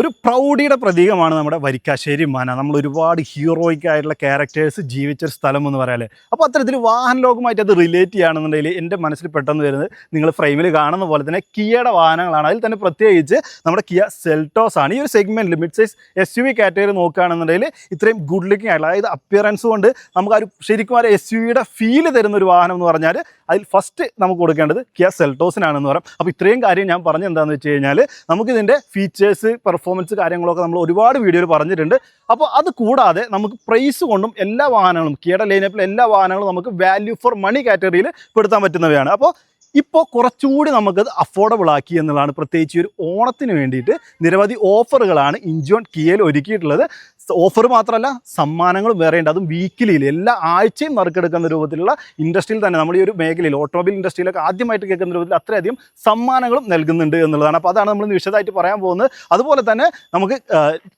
ഒരു പ്രൗഢിയുടെ പ്രതീകമാണ് നമ്മുടെ വരിക്കാശ്ശേരി മന. നമ്മൾ ഒരുപാട് ഹീറോയിക് ആയിട്ടുള്ള ക്യാരക്ടേഴ്സ് ജീവിച്ച ഒരു സ്ഥലം എന്ന് പറയാല്ലേ? അപ്പോൾ അത്തരത്തിൽ വാഹന ലോകമായിട്ട് അത് റിലേറ്റ് ചെയ്യുകയാണെന്നുണ്ടെങ്കിൽ എന്റെ മനസ്സിൽ പെട്ടെന്ന് വരുന്നത് നിങ്ങൾ ഫ്രെയിമിൽ കാണുന്ന പോലെ തന്നെ കിയയുടെ വാഹനങ്ങളാണ്. അതിൽ തന്നെ പ്രത്യേകിച്ച് നമ്മുടെ കിയ സെൽറ്റോസ് ആണ്. ഈ ഒരു സെഗ്മെന്റിൽ mid size S U V category നോക്കുകയാണെന്നുണ്ടെങ്കിൽ ഇത്രയും ഗുഡ് ലുക്കിംഗ് ആയിട്ടുള്ള അതായത് അപ്പിയറൻസ് കൊണ്ട് നമുക്ക് ആ ഒരു ശരിക്കും ആ എസ് യു ഫീൽ തരുന്ന ഒരു വാഹനം എന്ന് പറഞ്ഞാൽ അതിൽ ഫസ്റ്റ് നമുക്ക് കൊടുക്കേണ്ടത് കിയ സെൽറ്റോസിനാണെന്ന് പറയാം. അപ്പോൾ ഇത്രയും കാര്യം ഞാൻ പറഞ്ഞ എന്താണെന്ന് വെച്ച് കഴിഞ്ഞാൽ നമുക്കിതിന്റെ ഫീച്ചേഴ്സ് പെർഫോമൻസ് കാര്യങ്ങളൊക്കെ നമ്മൾ ഒരുപാട് വീഡിയോയിൽ പറഞ്ഞിട്ടുണ്ട്. അപ്പോൾ അത് കൂടാതെ നമുക്ക് പ്രൈസ് കൊണ്ടും എല്ലാ വാഹനങ്ങളും കിയയുടെ ലൈനപ്പിലെ എല്ലാ വാഹനങ്ങളും നമുക്ക് വാല്യൂ ഫോർ മണി കാറ്റഗറിയിൽ പെടുത്താൻ പറ്റുന്നവയാണ്. അപ്പോൾ ഇപ്പോൾ കുറച്ചുകൂടി നമുക്കത് അഫോർഡബിൾ ആക്കി എന്നുള്ളതാണ് പ്രത്യേകിച്ച് ഒരു ഓണത്തിന് വേണ്ടിയിട്ട് നിരവധി ഓഫറുകളാണ് ഇഞ്ചോൺ കിയയിൽ ഒരുക്കിയിട്ടുള്ളത്. ഓഫർ മാത്രമല്ല സമ്മാനങ്ങളും വേറെ ഉണ്ട്. അതും വീക്കിലിയിൽ എല്ലാ ആഴ്ചയും നറുക്കെടുക്കുന്ന രൂപത്തിലുള്ള ഇൻഡസ്ട്രിയിൽ തന്നെ നമ്മൾ ഈ ഒരു മേഖലയിൽ ഓട്ടോമൊബൈൽ ഇൻഡസ്ട്രിയിലൊക്കെ ആദ്യമായിട്ട് കേൾക്കുന്ന രൂപത്തിൽ അത്രയധികം സമ്മാനങ്ങളും നൽകുന്നുണ്ട് എന്നുള്ളതാണ്. അപ്പോൾ അതാണ് നമ്മൾ വിശദമായിട്ട് പറയാൻ പോകുന്നത്. അതുപോലെ തന്നെ നമുക്ക്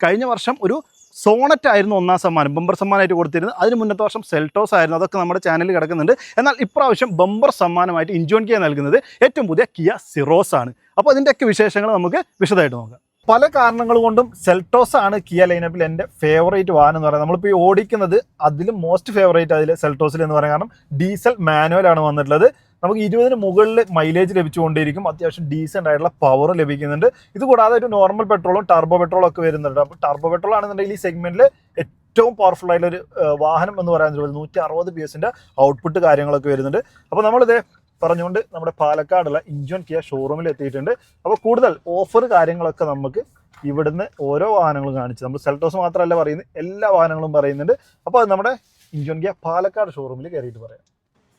കഴിഞ്ഞ വർഷം ഒരു സോണറ്റ് ആയിരുന്നു ഒന്നാം സമ്മാനം ബമ്പർ സമ്മാനമായിട്ട് കൊടുത്തിരുന്നത്. അതിന് മുന്നത്തെ വർഷം സെൽട്ടോസ് ആയിരുന്നു. അതൊക്കെ നമ്മുടെ ചാനലിൽ കിടക്കുന്നുണ്ട്. എന്നാൽ ഇപ്രാവശ്യം ബമ്പർ സമ്മാനമായിട്ട് ഇഞ്ചോൺ കിയ നൽകുന്നത് ഏറ്റവും പുതിയ കിയ സിറോസ് ആണ്. അപ്പോൾ അതിന്റെയൊക്കെ വിശേഷങ്ങൾ നമുക്ക് വിശദമായിട്ട് നോക്കാം. പല കാരണങ്ങൾ കൊണ്ടും സെൽട്ടോസ് ആണ് കിയ ലൈനപ്പിൽ എന്റെ ഫേവറേറ്റ് വാഹനം എന്ന് പറയുന്നത്. നമ്മളിപ്പോൾ ഈ ഓടിക്കുന്നത് അതിലും മോസ്റ്റ് ഫേവറേറ്റ് അതിൽ സെൽട്ടോസിൽ എന്ന് പറയാൻ കാരണം ഡീസൽ മാനുവൽ ആണ് വന്നിട്ടുള്ളത്. നമുക്ക് ഇരുപതിന് മുകളിൽ മൈലേജ് ലഭിച്ചുകൊണ്ടിരിക്കും അത്യാവശ്യം ഡീസെന്റ് ആയിട്ടുള്ള പവർ ലഭിക്കുന്നുണ്ട്. ഇത് കൂടാതെ ഒരു നോർമൽ പെട്രോളും ടർബോ പെട്രോളും ഒക്കെ വരുന്നുണ്ട്. അപ്പോൾ ടർബോ പെട്രോൾ ആണെന്നുണ്ടെങ്കിൽ ഈ സെഗ്മെന്റിൽ ഏറ്റവും പവർഫുൾ ആയിട്ടുള്ള ഒരു വാഹനം എന്ന് പറയാൻ നൂറ്റി അറുപത് പി എസിന്റെ ഔട്ട്പുട്ട് കാര്യങ്ങളൊക്കെ വരുന്നുണ്ട്. അപ്പോൾ നമ്മളിത് പറഞ്ഞുകൊണ്ട് നമ്മുടെ പാലക്കാടുള്ള ഇഞ്ചോൺ കിയ ഷോറൂമിൽ എത്തിയിട്ടുണ്ട്. അപ്പോൾ കൂടുതൽ ഓഫർ കാര്യങ്ങളൊക്കെ നമുക്ക് ഇവിടുന്ന് ഓരോ വാഹനങ്ങളും കാണിച്ചു. നമ്മൾ സെൽട്ടോസ് മാത്രമല്ല പറയുന്നത്. എല്ലാ വാഹനങ്ങളും പറയുന്നുണ്ട്. അപ്പോൾ അത് നമ്മുടെ ഇഞ്ചോൺ കിയ പാലക്കാട് ഷോറൂമിൽ കയറിയിട്ട് പറയാം.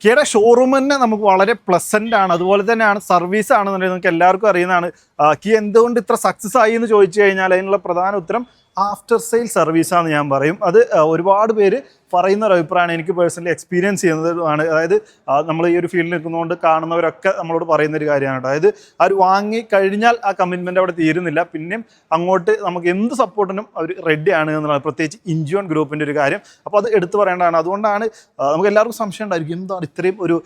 കിയയുടെ ഷോറൂം തന്നെ നമുക്ക് വളരെ പ്ലസന്റ് ആണ്. അതുപോലെ തന്നെയാണ് സർവീസ് ആണെന്നുണ്ടെങ്കിൽ നമുക്ക് എല്ലാവർക്കും അറിയുന്നതാണ്. കിയ എന്തുകൊണ്ട് ഇത്ര സക്സസ് ആയി എന്ന് ചോദിച്ചു കഴിഞ്ഞാൽ അതിനുള്ള പ്രധാന ഉത്തരം ആഫ്റ്റർ സെയിൽ സർവീസാണ് ഞാൻ പറയും. അത് ഒരുപാട് പേര് പറയുന്ന ഒരു അഭിപ്രായമാണ് എനിക്ക് പേഴ്സണലി എക്സ്പീരിയൻസ് ചെയ്യുന്നതാണ് അതായത് നമ്മൾ ഈ ഒരു ഫീൽഡിൽ നിൽക്കുന്നതുകൊണ്ട് കാണുന്നവരൊക്കെ നമ്മളോട് പറയുന്ന ഒരു കാര്യമാണ് അതായത് അവർ വാങ്ങി കഴിഞ്ഞാൽ ആ കമ്മിറ്റ്മെന്റ് അവിടെ തീരുന്നില്ല. പിന്നെയും അങ്ങോട്ട് നമുക്ക് എന്ത് സപ്പോർട്ടിനും അവർ റെഡിയാണ് എന്നുള്ളത് പ്രത്യേകിച്ച് ഇഞ്ചിയോൺ ഗ്രൂപ്പിന്റെ ഒരു കാര്യം. അപ്പോൾ അത് എടുത്തു പറയേണ്ടതാണ്. അതുകൊണ്ടാണ് നമുക്ക് എല്ലാവർക്കും സംശയം ഉണ്ടായിരിക്കും. എന്താണ് ഇത്രയും ഒരു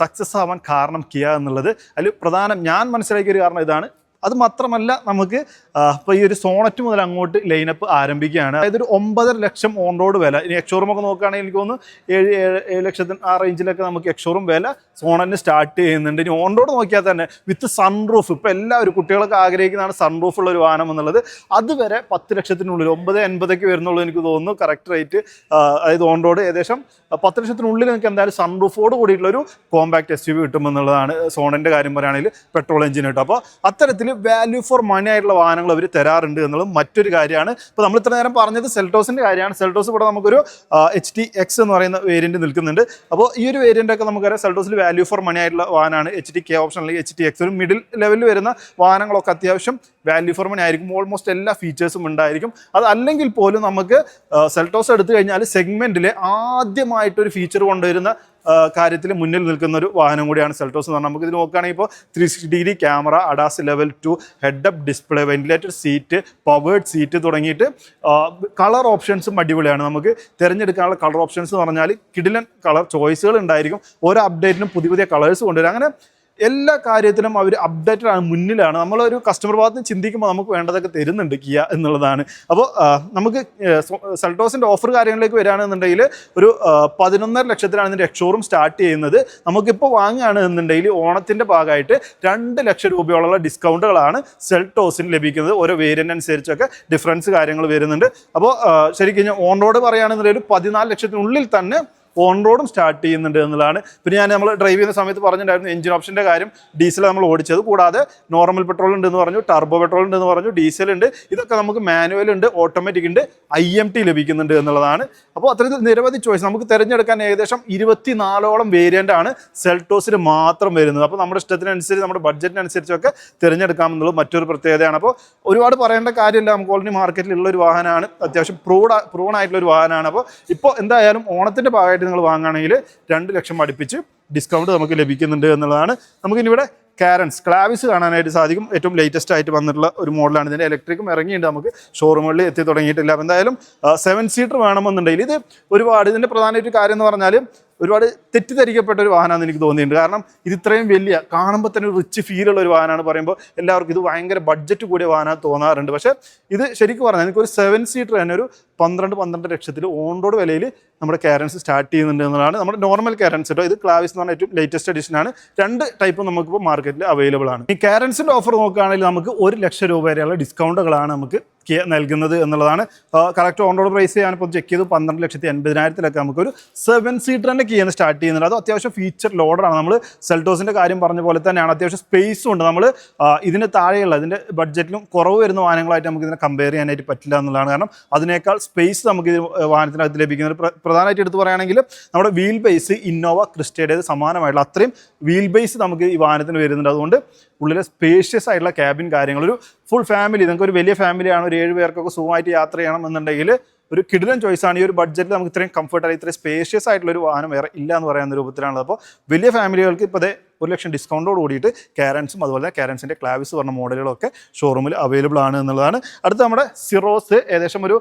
സക്സസ് ആവാൻ കാരണം കിയ എന്നുള്ളത്. അതിൽ പ്രധാനം ഞാൻ മനസ്സിലാക്കിയ ഒരു കാരണം ഇതാണ്. അത് മാത്രമല്ല നമുക്ക് ഇപ്പോൾ ഈ ഒരു സോണറ്റ് മുതൽ അങ്ങോട്ട് ലൈനപ്പ് ആരംഭിക്കുകയാണ്. അതായത് ഒരു ഒമ്പതര ലക്ഷം ഓൺ റോഡ് വില. ഇനി എക്ഷോറും ഒക്കെ നോക്കുകയാണെങ്കിൽ എനിക്ക് തോന്നുന്നു ഏഴ് ഏഴ് ഏഴ് ലക്ഷത്തിന് ആ റേഞ്ചിലൊക്കെ നമുക്ക് എക്ഷോറും വില സോണറ്റിന് സ്റ്റാർട്ട് ചെയ്യുന്നുണ്ട്. ഇനി ഓൺ റോഡ് നോക്കിയാൽ തന്നെ വിത്ത് സൺറൂഫ് ഇപ്പോൾ എല്ലാവരും കുട്ടികളൊക്കെ ആഗ്രഹിക്കുന്നതാണ് സൺറൂഫ് ഉള്ള ഒരു വാഹനം എന്നുള്ളത്. അതുവരെ പത്ത് ലക്ഷത്തിനുള്ളിൽ ഒമ്പത് എൺപതൊക്കെ വരുന്നുള്ളൂ എനിക്ക് തോന്നുന്നു. കറക്റ്റ് റേറ്റ് അതായത് ഓൺ റോഡ് ഏകദേശം പത്ത് ലക്ഷത്തിനുള്ളിൽ നിങ്ങൾക്ക് എന്തായാലും സൺറൂഫോട് കൂടിയിട്ടുള്ള ഒരു കോമ്പാക്ട് എസ് യു വി കിട്ടുമെന്നുള്ളതാണ് സോണിന്റെ കാര്യം പറയുകയാണെങ്കിൽ പെട്രോൾ എഞ്ചിൻ കിട്ടും. അപ്പോൾ അത്തരത്തിൽ വാല്യൂ ഫോർ മണി ആയിട്ടുള്ള വാഹനങ്ങൾ അവർ തരാറുണ്ട് എന്നുള്ളത് മറ്റൊരു കാര്യമാണ്. ഇപ്പോൾ നമ്മൾ ഇത്ര നേരം പറഞ്ഞത് സെൽട്ടോസിന്റെ കാര്യമാണ്. സെൽട്ടോസ് ഇവിടെ നമുക്കൊരു എച്ച് ടി എക്സ് എന്ന് പറയുന്ന വേരിയന്റ് നിൽക്കുന്നുണ്ട്. അപ്പോൾ ഈ ഒരു വേരിയന്റ് ഒക്കെ നമുക്കറിയാം. സെൽട്ടോസിൽ വാല്യൂ ഫോർ മണി ആയിട്ടുള്ള വാഹനമാണ്. എച്ച് ടി കെ ഓപ്ഷൻ അല്ലെങ്കിൽ എച്ച് ടി എക്സ് ഒരു മിഡിൽ ലെവലിൽ വരുന്ന വാഹനങ്ങളൊക്കെ അത്യാവശ്യം വാല്യൂ ഫോർ മണി ആയിരിക്കും. ഓൾമോസ്റ്റ് എല്ലാ ഫീച്ചേഴ്സും ഉണ്ടായിരിക്കും. അത് അല്ലെങ്കിൽ പോലും നമുക്ക് സെൽട്ടോസ് എടുത്തു കഴിഞ്ഞാൽ സെഗ്മെന്റിലെ ആദ്യമായിട്ടൊരു ഫീച്ചർ കൊണ്ടുവരുന്ന കാര്യത്തിൽ മുന്നിൽ നിൽക്കുന്ന ഒരു വാഹനം കൂടിയാണ് സെൽട്ടോസ് എന്ന് പറഞ്ഞാൽ നമുക്ക് ഇത് നോക്കുകയാണെങ്കിൽ ഇപ്പോൾ three sixty degree camera ADAS level two head up display ventilated seat powered seat തുടങ്ങിയിട്ട് കളർ ഓപ്ഷൻസും അടിപൊളിയാണ്. നമുക്ക് തിരഞ്ഞെടുക്കാനുള്ള കളർ ഓപ്ഷൻസ് എന്ന് പറഞ്ഞാൽ കിടിലൻ കളർ ചോയ്സുകൾ ഉണ്ടായിരിക്കും. ഓരോ അപ്ഡേറ്റിനും പുതിയ പുതിയ കളേഴ്സ് കൊണ്ടുവരും. അങ്ങനെ എല്ലാ കാര്യത്തിനും അവർ അപ്ഡേറ്റഡ് ആണ് മുന്നിലാണ്. നമ്മളൊരു കസ്റ്റമർ ഭാഗത്ത് ചിന്തിക്കുമ്പോൾ നമുക്ക് വേണ്ടതൊക്കെ തരുന്നുണ്ട് കിയ എന്നുള്ളതാണ്. അപ്പോൾ നമുക്ക് സെൽട്ടോസിന്റെ ഓഫർ കാര്യങ്ങളിലേക്ക് വരികയാണെന്നുണ്ടെങ്കിൽ ഒരു പതിനൊന്നര ലക്ഷത്തിലാണ് ഇതിന്റെ എക്സോറും സ്റ്റാർട്ട് ചെയ്യുന്നത്. നമുക്കിപ്പോൾ വാങ്ങുകയാണ് എന്നുണ്ടെങ്കിൽ ഓണത്തിന്റെ ഭാഗമായിട്ട് രണ്ട് ലക്ഷം രൂപയോളമുള്ള ഡിസ്കൗണ്ടുകളാണ് സെൽട്ടോസിന് ലഭിക്കുന്നത്. ഓരോ വേരിയന്റ് അനുസരിച്ചൊക്കെ ഡിഫറൻസ് കാര്യങ്ങൾ വരുന്നുണ്ട്. അപ്പോൾ ശരിക്കും ഓൺ റോഡ് പറയുകയാണെന്നുണ്ടെങ്കിൽ ഒരു പതിനാല് ലക്ഷത്തിനുള്ളിൽ തന്നെ ഓൺ റോഡും സ്റ്റാർട്ട് ചെയ്യുന്നുണ്ട് എന്നുള്ളതാണ്. പിന്നെ ഞാൻ നമ്മൾ ഡ്രൈവ് ചെയ്യുന്ന സമയത്ത് പറഞ്ഞിട്ടുണ്ടായിരുന്നു എഞ്ചിൻ ഓപ്ഷന്റെ കാര്യം. ഡീസൽ നമ്മൾ ഓടിച്ചത്. കൂടാതെ നോർമൽ പെട്രോൾ ഉണ്ട് എന്ന് പറഞ്ഞു ടർബോ പെട്രോൾ ഉണ്ട് എന്ന് പറഞ്ഞു ഡീസൽ ഉണ്ട്. ഇതൊക്കെ നമുക്ക് മാനുവൽ ഉണ്ട് ഓട്ടോമാറ്റിക് ഉണ്ട് ഐ എം ടി ലഭിക്കുന്നുണ്ട് എന്നുള്ളതാണ്. അപ്പോൾ അത്തരത്തിൽ നിരവധി ചോയ്സ് നമുക്ക് തിരഞ്ഞെടുക്കാൻ ഏകദേശം ഇരുപത്തിനാലോളം വേരിയന്റ് ആണ് സെൽട്ടോസിന് മാത്രം വരുന്നത്. അപ്പോൾ നമ്മുടെ ഇഷ്ടത്തിനനുസരിച്ച് നമ്മുടെ ബഡ്ജറ്റിനനുസരിച്ചൊക്കെ തിരഞ്ഞെടുക്കാമെന്നുള്ളത് മറ്റൊരു പ്രത്യേകതയാണ്. അപ്പോൾ ഒരുപാട് പറയേണ്ട കാര്യമില്ല. നമുക്ക് ഓൾറെഡി മാർക്കറ്റിലുള്ള ഒരു വാഹനമാണ്. അത്യാവശ്യം പ്രൂഡ് പ്രൂൺ ആയിട്ടുള്ള ഒരു വാഹനമാണ്. അപ്പോൾ ഇപ്പോൾ എന്തായാലും ഓണത്തിന്റെ ഭാഗമായിട്ട് നിങ്ങൾ വാങ്ങുകയാണെങ്കിൽ രണ്ട് ലക്ഷം അടുപ്പിച്ച് ഡിസ്കൗണ്ട് നമുക്ക് ലഭിക്കുന്നുണ്ട് എന്നുള്ളതാണ്. നമുക്കിനിവിടെ കാരൻസ് ക്ലാവിസ് കാണാനായിട്ട് സാധിക്കും. ഏറ്റവും ലേറ്റസ്റ്റ് ആയിട്ട് വന്നിട്ടുള്ള ഒരു മോഡലാണ് ഇതിന്റെ ഇലക്ട്രിക്കും ഇറങ്ങിയിട്ടുണ്ട് നമുക്ക് ഷോറൂമുകളിൽ എത്തി തുടങ്ങിയിട്ടില്ല. എന്തായാലും സെവൻ സീറ്റർ വേണമെന്നുണ്ടെങ്കിൽ ഇത് ഒരുപാട് ഇതിന്റെ പ്രധാനമായിട്ട് കാര്യം എന്ന് പറഞ്ഞാൽ ഒരുപാട് തെറ്റിദ്ധരിക്കപ്പെട്ട ഒരു വാഹനമാണെന്ന് എനിക്ക് തോന്നിയിട്ടുണ്ട്. കാരണം ഇത് ഇത്രയും വലിയ കാണുമ്പോൾ തന്നെ ഒരു റിച്ച് ഫീൽ ഉള്ള ഒരു വാഹനമാണ് പറയുമ്പോൾ എല്ലാവർക്കും ഇത് ഭയങ്കര ബഡ്ജറ്റ് കൂടിയ വാഹനം തോന്നാറുണ്ട്. പക്ഷേ ഇത് ശരിക്കും പറഞ്ഞാൽ എനിക്കൊരു സെവൻ സീറ്റർ തന്നെ ഒരു പന്ത്രണ്ട് പന്ത്രണ്ട് ലക്ഷത്തിൽ ഓൺ റോഡ് വിലയിൽ നമ്മുടെ കാരൻസ് സ്റ്റാർട്ട് ചെയ്യുന്നുണ്ട് എന്നുള്ളതാണ് നമ്മുടെ നോർമൽ കാരൻസ് കേട്ടോ ഇത് ക്ലാവിസ് എന്ന് പറഞ്ഞ ഏറ്റവും ലേറ്റസ്റ്റ് എഡിഷൻ ആണ്. രണ്ട് ടൈപ്പ് നമുക്കിപ്പോൾ മാർക്കറ്റിൽ അവൈലബിൾ ആണ്. ഈ കാരൻസിന്റെ ഓഫർ നോക്കുകയാണെങ്കിൽ നമുക്ക് ഒരു ലക്ഷം രൂപ വരെയുള്ള ഡിസ്കൗണ്ടുകളാണ് നമുക്ക് നൽകുന്നത് എന്നുള്ളതാണ്. കറക്റ്റ് ഓൺ റോഡ് പ്രൈസ് ഞാനിപ്പോൾ ചെക്ക് ചെയ്തു. പന്ത്രണ്ട് ലക്ഷത്തി എൺപതിനായിരത്തിലൊക്കെ നമുക്കൊരു സെവൻ സീറ്റർ തന്നെ കിയെന്ന് സ്റ്റാർട്ട് ചെയ്യുന്നുണ്ട്. അത് അത്യാവശ്യം ഫീച്ചർ ലോഡറാണ് നമ്മൾ സെൽട്ടോസിന്റെ കാര്യം പറഞ്ഞ പോലെ തന്നെയാണ്. അത്യാവശ്യം സ്പേസും ഉണ്ട്. നമ്മൾ ഇതിന് താഴെയുള്ള ഇതിന്റെ ബഡ്ജറ്റിലും കുറവ് വരുന്ന വാഹനങ്ങളായിട്ട് നമുക്ക് ഇതിനെ കമ്പയർ ചെയ്യാനായിട്ട് പറ്റില്ല എന്നുള്ളതാണ്. കാരണം അതിനേക്കാൾ സ്പേസ് നമുക്ക് ഇത് വാഹനത്തിനകത്ത് ലഭിക്കുന്നത് പ്രധാനമായിട്ട് എടുത്ത് പറയുകയാണെങ്കിൽ നമ്മുടെ വീൽ ബേസ് ഇന്നോവ ക്രിസ്റ്റയുടേത് സമാനമായിട്ടുള്ള അത്രയും വീൽ ബേസ് നമുക്ക് ഈ വാഹനത്തിന് വരുന്നുണ്ട്. അതുകൊണ്ട് ഉള്ളിലെ സ്പേഷ്യസ് ആയിട്ടുള്ള ക്യാബിൻ കാര്യങ്ങൾ. ഒരു ഫുൾ ഫാമിലി നിങ്ങൾക്ക് ഒരു വലിയ ഫാമിലിയാണ് ഒരു ഏഴ് പേർക്കൊക്കെ സുഖമായിട്ട് യാത്ര ചെയ്യണം എന്നുണ്ടെങ്കിൽ ഒരു കിടിലൻ ചോയ്സ് ആണ്. ഈ ഒരു ബഡ്ജറ്റിൽ നമുക്ക് ഇത്രയും കംഫർട്ടായി ഇത്രയും സ്പേഷ്യസ് ആയിട്ടുള്ള ഒരു വാഹനം വേറെ ഇല്ല എന്ന് പറയുന്ന രൂപത്തിലാണുള്ളത്. അപ്പോൾ വലിയ ഫാമിലികൾക്ക് ഇപ്പോൾ ദേ ഒരു ലക്ഷം ഡിസ്കൗണ്ടോട് കൂടിയിട്ട് കാരൻസും അതുപോലെ കാരൻസിന്റെ ക്ലാവിസ് പറഞ്ഞ മോഡലുകളൊക്കെ ഷോറൂമിൽ അവൈലബിൾ ആണ് എന്നുള്ളതാണ്. അടുത്ത നമ്മുടെ സിറോസ് ഏകദേശം ഒരു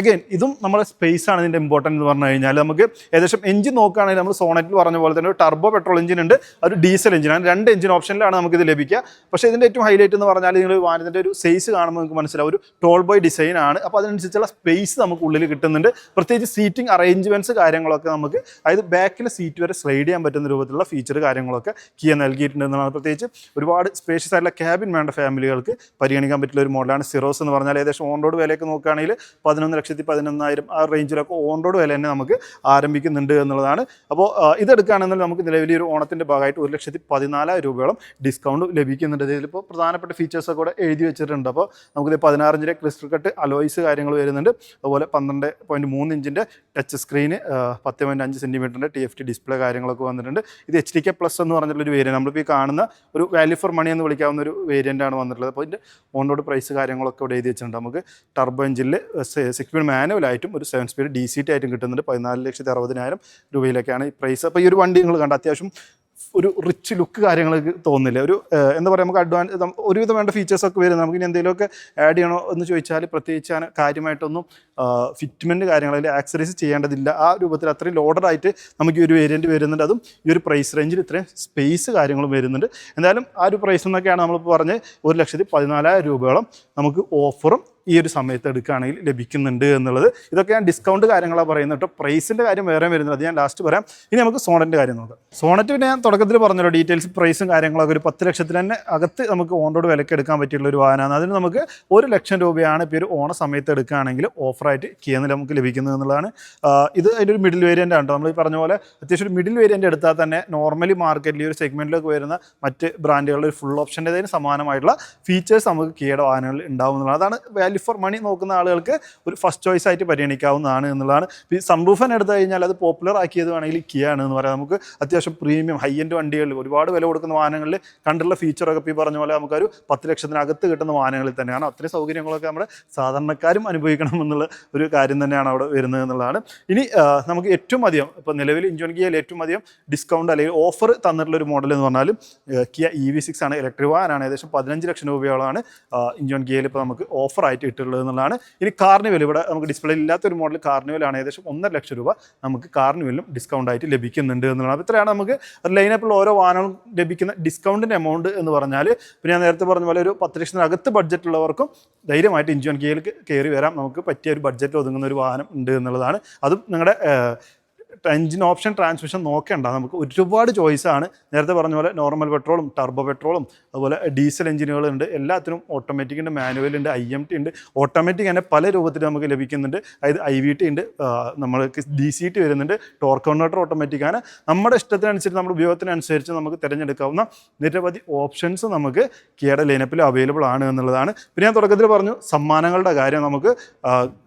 എഗെയിൻ ഇതും നമ്മുടെ സ്പേസ് ആണ് ഇതിന്റെ ഇമ്പോർട്ടന്റ് എന്ന് പറഞ്ഞു കഴിഞ്ഞാൽ നമുക്ക് ഏകദേശം എഞ്ചിൻ നോക്കുകയാണെങ്കിൽ നമ്മൾ സോണറ്റിൽ പറഞ്ഞ പോലെ തന്നെ ഒരു ടർബോ പെട്രോൾ എഞ്ചിൻ ഉണ്ട് ഒരു ഡീസൽ എഞ്ചിൻ ആണ്. രണ്ട് എഞ്ചിൻ ഓപ്ഷനിലാണ് നമുക്ക് ഇത് ലഭിക്കുക. പക്ഷേ ഇതിന്റെ ഏറ്റവും ഹൈലൈറ്റ് എന്ന് പറഞ്ഞാൽ നിങ്ങൾ വാഹനത്തിന്റെ ഒരു സൈസ് കാണുമ്പോൾ നമുക്ക് മനസ്സിലാവും. ഒരു ടോൾ ബോയ് ഡിസൈൻ ആണ്. അപ്പോൾ അതിനനുസരിച്ചുള്ള സ്പേസ് നമുക്ക് ഉള്ളിൽ കിട്ടുന്നുണ്ട്. പ്രത്യേകിച്ച് സീറ്റിംഗ് അറേഞ്ച്മെന്റ്സ് കാര്യങ്ങളൊക്കെ നമുക്ക് അതായത് ബാക്കിലെ സീറ്റ് വരെ സ്ലൈഡ് ചെയ്യാൻ പറ്റുന്ന രൂപത്തിലുള്ള ഫീച്ചർ കാര്യങ്ങളൊക്കെ കിയ നൽകിയിട്ടുണ്ടെന്നാണ് പ്രത്യേകിച്ച് ഒരുപാട് സ്പേഷ്യസ് ആയിട്ടുള്ള ക്യാബിൻ വേണ്ട ഫാമിലികൾക്ക് പരിഗണിക്കാൻ പറ്റുന്ന ഒരു മോഡലാണ് സിറോസ് എന്ന് പറഞ്ഞാൽ ഏകദേശം ഓൺ റോഡ് വിലയൊക്കെ നോക്കുകയാണെങ്കിൽ പതിനൊന്ന് ലക്ഷത്തി പതിനൊന്നായിരം ആ റേഞ്ചിലൊക്കെ ഓൺ റോഡ് വില തന്നെ നമുക്ക് ആരംഭിക്കുന്നുണ്ട് എന്നുള്ളതാണ്. അപ്പോൾ ഇതെടുക്കുകയാണെന്നുണ്ടെങ്കിൽ നമുക്ക് നിലവിൽ ഒരു ഓണത്തിന്റെ ഭാഗമായിട്ട് ഒരു ലക്ഷത്തി പതിനാലായിരം രൂപയോളം ഡിസ്കൗണ്ട് ലഭിക്കുന്നുണ്ട്. ഇതിലിപ്പോൾ പ്രധാനപ്പെട്ട ഫീച്ചേഴ്സൊക്കെ കൂടെ എഴുതി വെച്ചിട്ടുണ്ട്. അപ്പോൾ നമുക്കിത് പതിനാറിഞ്ചിന്റെ ക്രിസ്റ്റൽ കട്ട് അലോയ്സ് കാര്യങ്ങൾ വരുന്നുണ്ട്. അതുപോലെ പന്ത്രണ്ട് പോയിന്റ് മൂന്ന് ഇഞ്ചിന്റെ ടച്ച് സ്ക്രീന് പത്ത് പോയിന്റ് അഞ്ച് സെന്റിമീറ്ററിന്റെ ടി എഫ് ടി ഡിസ്പ്ലേ കാര്യങ്ങളൊക്കെ വന്നിട്ടുണ്ട്. ഇത് എച്ച് ഡി കെ പ്ലസ് എന്ന് പറഞ്ഞിട്ടുള്ളൊരു വേരിയന്റ് നമ്മളിപ്പോൾ ഈ കാണുന്ന ഒരു വാല്യൂ ഫോർ മണി എന്ന് വിളിക്കാവുന്ന ഒരു വേരിയന്റ് ആണ് വന്നിട്ടുള്ളത്. അപ്പോൾ ഇതിന്റെ ഓൺ പ്രൈസ് കാര്യങ്ങളൊക്കെ ഇവിടെ എഴുതി വെച്ചിട്ടുണ്ട്. നമുക്ക് ടർബോ എഞ്ചിനിൽ സിക്സ് സ്പീഡ് മാനുവലായിട്ടും ഒരു seven speed D C T ആയിട്ടും കിട്ടുന്നുണ്ട്. പതിനാല് ലക്ഷത്തി അറുപതിനായിരം രൂപയിലൊക്കെയാണ് ഈ പ്രൈസ് അപ്പോൾ ഈ ഒരു വണ്ടി നിങ്ങൾ കണ്ട അത്യാവശ്യം ഒരു റിച്ച് ലുക്ക് കാര്യങ്ങളൊക്കെ തോന്നില്ല? ഒരു എന്താ പറയുക നമുക്ക് അഡ്വാൻസ് ഒരുവിധം വേണ്ട ഫീച്ചേഴ്സ് ഒക്കെ വരുന്നത്. നമുക്ക് ഇനി എന്തെങ്കിലുമൊക്കെ ആഡ് ചെയ്യണോ എന്ന് ചോദിച്ചാൽ പ്രത്യേകിച്ച് കാര്യമായിട്ടൊന്നും ഫിറ്റ്മെന്റ് കാര്യങ്ങളിൽ ആക്സറീസ് ചെയ്യേണ്ടതില്ല. ആ രൂപത്തിൽ അത്രയും ലോഡഡായിട്ട് നമുക്ക് ഈ ഒരു വേരിയന്റ് വരുന്നുണ്ട്. അതും ഈ ഒരു പ്രൈസ് റേഞ്ചിൽ ഇത്രയും സ്പേസ് കാര്യങ്ങളും വരുന്നുണ്ട്. എന്തായാലും ആ ഒരു പ്രൈസ് എന്നൊക്കെയാണ് നമ്മളിപ്പോൾ പറഞ്ഞ് ഒരു ലക്ഷത്തി പതിനാലായിരം രൂപയോളം നമുക്ക് ഓഫറും ഈ ഒരു സമയത്ത് എടുക്കുകയാണെങ്കിൽ ലഭിക്കുന്നുണ്ട് എന്നുള്ളത്. ഇതൊക്കെ ഞാൻ ഡിസ്കൗണ്ട് കാര്യങ്ങളാണ് പറയുന്നത് കേട്ടോ. പ്രൈസിന്റെ കാര്യം വേറെ വരുന്നത്. അത് ഞാൻ ലാസ്റ്റ് പറയാം ഇനി നമുക്ക് സോണറ്റിന്റെ കാര്യം നോക്കാം. സോണറ്റ് പിന്നെ ഞാൻ തുടക്കത്തിൽ പറഞ്ഞല്ലോ ഡീറ്റെയിൽസ് പ്രൈസും കാര്യങ്ങളൊക്കെ ഒരു പത്ത് ലക്ഷത്തിന് തന്നെ അകത്ത് നമുക്ക് ഓൺ റോഡ് വിലക്ക് എടുക്കാൻ പറ്റിയുള്ള ഒരു വാഹനമാണ്. അതിന് നമുക്ക് ഒരു ലക്ഷം രൂപയാണ് ഇപ്പോൾ ഒരു ഓണ സമയത്ത് എടുക്കുകയാണെങ്കിൽ ഓഫറായിട്ട് കിയെന്ന് നമുക്ക് ലഭിക്കുന്നത് എന്നുള്ളതാണ്. ഇത് അതിന്റെ ഒരു മിഡിൽ വേരിയന്റ് ആണ് നമ്മൾ ഈ പറഞ്ഞ പോലെ അത്യാവശ്യം ഒരു മിഡിൽ വേരിയന്റ് എടുത്താൽ തന്നെ നോർമലി മാർക്കറ്റിൽ ഒരു സെഗ്മെന്റിലേക്ക് വരുന്ന മറ്റ് ബ്രാൻഡുകളുടെ ഒരു ഫുൾ ഓപ്ഷന്റെതിന് സമാനമായിട്ടുള്ള ഫീച്ചേഴ്സ് നമുക്ക് കിയയുടെ വാഹനങ്ങളിൽ ഉണ്ടാവുന്നതാണ്. അതാണ് വാല്യൂ ഫോർ മണി നോക്കുന്ന ആളുകൾക്ക് ഒരു ഫസ്റ്റ് ചോയ്സ് ആയിട്ട് പരിഗണിക്കാവുന്നതാണ് എന്നുള്ളതാണ്. ഈ സംഭൂഫൻ എടുത്തു കഴിഞ്ഞാൽ അത് പോപ്പുലർ ആക്കിയത് വേണമെങ്കിൽ കിയാണ് എന്ന് പറയാം. നമുക്ക് അത്യാവശ്യം പ്രീമിയം ഹൈ എൻഡ് വണ്ടികളിൽ ഒരുപാട് വില കൊടുക്കുന്ന വാഹനങ്ങളിൽ കണ്ടുള്ള ഫീച്ചറൊക്കെ ഇപ്പോൾ പറഞ്ഞ പോലെ നമുക്കൊരു പത്ത് ലക്ഷത്തിനകത്ത് കിട്ടുന്ന വാഹനങ്ങളിൽ തന്നെയാണ്. അത്രയും സൗകര്യങ്ങളൊക്കെ നമ്മുടെ സാധാരണക്കാരും അനുഭവിക്കണം എന്നുള്ള ഒരു കാര്യം തന്നെയാണ് അവിടെ വരുന്നത് എന്നുള്ളതാണ്. ഇനി നമുക്ക് ഏറ്റവും അധികം ഇപ്പോൾ നിലവിൽ ഇഞ്ചോൺ കിയയിൽ ഏറ്റവും അധികം ഡിസ്കൗണ്ട് അല്ലെങ്കിൽ ഓഫർ തന്നിട്ടുള്ള ഒരു മോഡൽ എന്ന് പറഞ്ഞാൽ കിയ ഇ വി സിക്സ് ആണ്. ഇലക്ട്രിക് വാഹനമാണ് ഏകദേശം പതിനഞ്ച് ലക്ഷം രൂപയോളമാണ് ഇഞ്ചോൺ കിയയിൽ ഇപ്പോൾ നമുക്ക് ഓഫറായിട്ട് ഇട്ടിട്ടുള്ളത് എന്നുള്ളതാണ് ഇനി കാർണിവൽ ഇവിടെ നമുക്ക് ഡിസ്പ്ലേ ഇല്ലാത്തൊരു മോഡൽ കാർണിവൽ ആണ് ഏകദേശം ഒന്നര ലക്ഷം രൂപ നമുക്ക് കാർണിവലിലും ഡിസ്കൗണ്ട് ആയിട്ട് ലഭിക്കുന്നുണ്ട് എന്നുള്ളതാണ്. ഇത്രയാണ് നമുക്ക് ലൈനപ്പിൽ ഓരോ വാഹനങ്ങളും ലഭിക്കുന്ന ഡിസ്കൗണ്ടിന്റെ എമൗണ്ട് എന്ന് പറഞ്ഞാൽ പിന്നെ ഞാൻ നേരത്തെ പറഞ്ഞ പോലെ ഒരു പത്ത് ലക്ഷത്തിനകത്ത് ബഡ്ജറ്റ് ഉള്ളവർക്കും ധൈര്യമായിട്ട് ഇഞ്ചുവൻ കിയയിൽ കയറി വരാം. നമുക്ക് പറ്റിയ ഒരു ബഡ്ജറ്റ് ഒതുങ്ങുന്ന ഒരു വാഹനം ഉണ്ട് എന്നുള്ളതാണ്. അതും നിങ്ങളുടെ എഞ്ചിൻ ഓപ്ഷൻ ട്രാൻസ്മിഷൻ നോക്കേണ്ട. നമുക്ക് ഒരുപാട് ചോയ്സാണ് നേരത്തെ പറഞ്ഞ പോലെ നോർമൽ പെട്രോളും ടർബോ പെട്രോളും അതുപോലെ ഡീസൽ എഞ്ചിനുകളുണ്ട് എല്ലാത്തിനും ഓട്ടോമാറ്റിക് ഉണ്ട് മാനുവൽ ഉണ്ട് ഐ എം ടി ഉണ്ട്. ഓട്ടോമാറ്റിക് തന്നെ പല രൂപത്തിൽ നമുക്ക് ലഭിക്കുന്നുണ്ട്. അതായത് ഐ വി ടി ഉണ്ട് നമ്മൾക്ക് ഡി സി ടി വരുന്നുണ്ട് ടോർക്ക് കൺവേർട്ടർ ഓട്ടോമാറ്റിക് ആണ്. നമ്മുടെ ഇഷ്ടത്തിനനുസരിച്ച് നമ്മുടെ ഉപയോഗത്തിനനുസരിച്ച് നമുക്ക് തിരഞ്ഞെടുക്കാവുന്ന നിരവധി ഓപ്ഷൻസ് നമുക്ക് കിയയുടെ ലൈനപ്പിൽ അവൈലബിൾ ആണ് എന്നുള്ളതാണ്. പിന്നെ ഞാൻ തുടക്കത്തിൽ പറഞ്ഞു സമ്മാനങ്ങളുടെ കാര്യം നമുക്ക്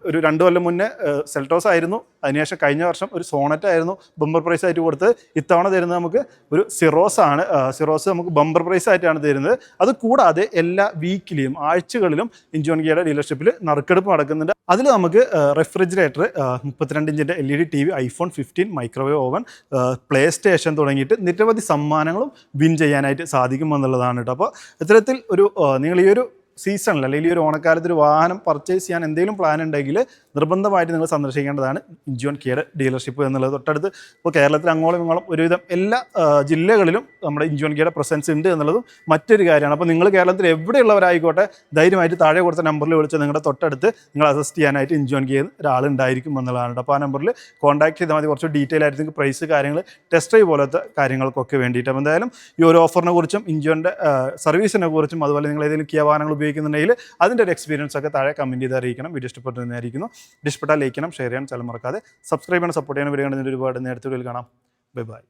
ഒരു രണ്ട് കൊല്ലം മുന്നേ സെൽട്ടോസ് ആയിരുന്നു. അതിനുശേഷം കഴിഞ്ഞ വർഷം ഒരു സോണറ്റ് ആയിരുന്നു ബമ്പർ പ്രൈസ് ആയിട്ട് കൊടുത്ത് ഇത്തവണ തരുന്നത് നമുക്ക് ഒരു സിറോസ് ആണ്. സിറോസ് നമുക്ക് ബമ്പർ പ്രൈസ് ആയിട്ടാണ് തരുന്നത്. അത് കൂടാതെ എല്ലാ വീക്കിലിയും ആഴ്ചകളിലും ഇഞ്ചോൺ ഗിയയുടെ ഡീലർഷിപ്പിൽ നറുക്കെടുപ്പ് നടക്കുന്നുണ്ട്. അതിൽ നമുക്ക് റെഫ്രിജറേറ്റർ മുപ്പത്തിരണ്ട് ഇഞ്ചിന്റെ L E D T V iPhone fifteen microwave oven PlayStation തുടങ്ങിയിട്ട് നിരവധി സമ്മാനങ്ങളും വിൻ ചെയ്യാനായിട്ട് സാധിക്കുമെന്നുള്ളതാണ് കേട്ടോ അപ്പോൾ ഇത്തരത്തിൽ ഒരു നിങ്ങൾ ഈ ഒരു സീസണിൽ അല്ലെങ്കിൽ ഈ ഒരു ഓണക്കാലത്ത് ഒരു വാഹനം പർച്ചേസ് ചെയ്യാൻ എന്തെങ്കിലും പ്ലാൻ ഉണ്ടെങ്കിൽ നിർബന്ധമായിട്ട് നിങ്ങൾ സന്ദർശിക്കേണ്ടതാണ് ഇഞ്ചോൺ കെയർ ഡീലർഷിപ്പ് എന്നുള്ളത്. തൊട്ടടുത്ത് ഇപ്പോൾ കേരളത്തിൽ അങ്ങോളം ഇങ്ങോളം ഒരുവിധം എല്ലാ ജില്ലകളിലും നമ്മുടെ ഇഞ്ചോൺ കെയർ പ്രസൻസ് ഉണ്ട് എന്നുള്ളതും മറ്റൊരു കാര്യമാണ്. അപ്പോൾ നിങ്ങൾ കേരളത്തിൽ എവിടെയുള്ളവരായിക്കോട്ടെ ധൈര്യമായിട്ട് താഴെ കൊടുത്ത നമ്പറിൽ വിളിച്ച് നിങ്ങളുടെ തൊട്ടടുത്ത് നിങ്ങൾ അസിസ്റ്റ് ചെയ്യാനായിട്ട് ഇഞ്ചോൺ കിയർ ഒരാളുണ്ടായിരിക്കും എന്നുള്ളതാണ് അപ്പോൾ ആ നമ്പറിൽ കോൺടാക്ട് ചെയ്താൽ മതി. കുറച്ച് ഡീറ്റെയിൽ ആയിട്ട് നിങ്ങൾക്ക് പ്രൈസ് കാര്യങ്ങൾ ടെസ്റ്റ് ഡ്രൈവ് പോലത്തെ കാര്യങ്ങൾക്കൊക്കെ വേണ്ടിയിട്ട്. അപ്പോൾ എന്തായാലും ഈ ഒരു ഓഫറിനെ കുറിച്ചും ഇഞ്ചോന്റെ സർവീസിനെ കുറിച്ചും അതുപോലെ നിങ്ങൾ ഏതെങ്കിലും കിയ വാഹനങ്ങൾ ഉപയോഗിക്കുന്നുണ്ടെങ്കിൽ അതിന്റെ ഒരു എക്സ്പീരിയൻസ് ഒക്കെ താഴെ കമന്റ് ചെയ്ത് അറിയിക്കണം. വീഡിയോ ഇഷ്ടപ്പെട്ടതായിരിക്കുന്നു ഇഷ്ടപ്പെട്ടാൽ ലൈക്ക് ചെയ്യണം ഷെയർ ചെയ്യാൻ ചില മറക്കാതെ സബ്സ്ക്രൈബ് ചെയ്യണം സപ്പോർട്ട് ചെയ്യാൻ വരികയാണെങ്കിൽ ഒരുപാട് നേരത്തെ കാണാം. Bye bye